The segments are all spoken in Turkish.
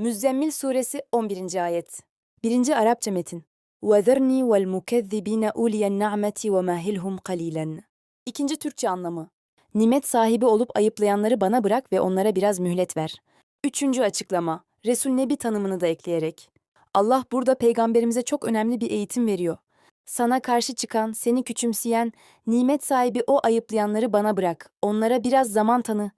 Müzzemmil Suresi 11. Ayet 1. Arapça metin وَذَرْنِي وَالْمُكَذِّب۪ينَ اُولِيَ النَّعْمَةِ وَمَهِلْهُمْ قَلِيلًا İkinci Türkçe anlamı Nimet sahibi olup ayıplayanları bana bırak ve onlara biraz mühlet ver. Üçüncü açıklama Resul Nebi tanımını da ekleyerek Allah burada peygamberimize çok önemli bir eğitim veriyor. Sana karşı çıkan, seni küçümseyen, nimet sahibi o ayıplayanları bana bırak. Onlara biraz zaman tanı.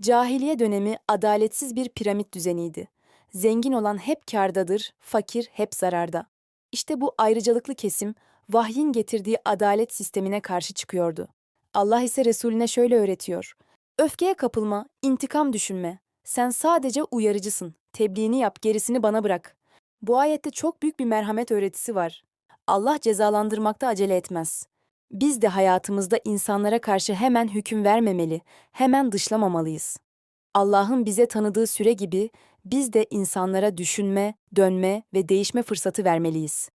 Cahiliye dönemi adaletsiz bir piramit düzeniydi. Zengin olan hep kârdadır, fakir hep zararda. İşte bu ayrıcalıklı kesim vahyin getirdiği adalet sistemine karşı çıkıyordu. Allah ise Resulüne şöyle öğretiyor. Öfkeye kapılma, intikam düşünme. Sen sadece uyarıcısın. Tebliğini yap, gerisini bana bırak. Bu ayette çok büyük bir merhamet öğretisi var. Allah cezalandırmakta acele etmez. Biz de hayatımızda insanlara karşı hemen hüküm vermemeli, hemen dışlamamalıyız. Allah'ın bize tanıdığı süre gibi biz de insanlara düşünme, dönme ve değişme fırsatı vermeliyiz.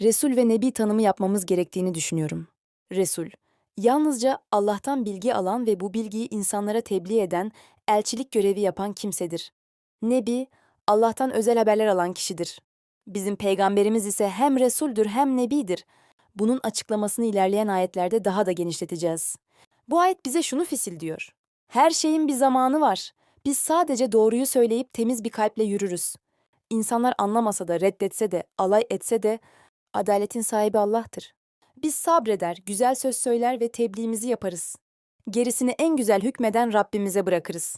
Resul ve Nebi tanımı yapmamız gerektiğini düşünüyorum. Resul, yalnızca Allah'tan bilgi alan ve bu bilgiyi insanlara tebliğ eden, elçilik görevi yapan kimsedir. Nebi, Allah'tan özel haberler alan kişidir. Bizim peygamberimiz ise hem Resul'dür hem Nebidir. Bunun açıklamasını ilerleyen ayetlerde daha da genişleteceğiz. Bu ayet bize şunu fisil diyor. Her şeyin bir zamanı var. Biz sadece doğruyu söyleyip temiz bir kalple yürürüz. İnsanlar anlamasa da, reddetse de, alay etse de adaletin sahibi Allah'tır. Biz sabreder, güzel söz söyler ve tebliğimizi yaparız. Gerisini en güzel hükmeden Rabbimize bırakırız.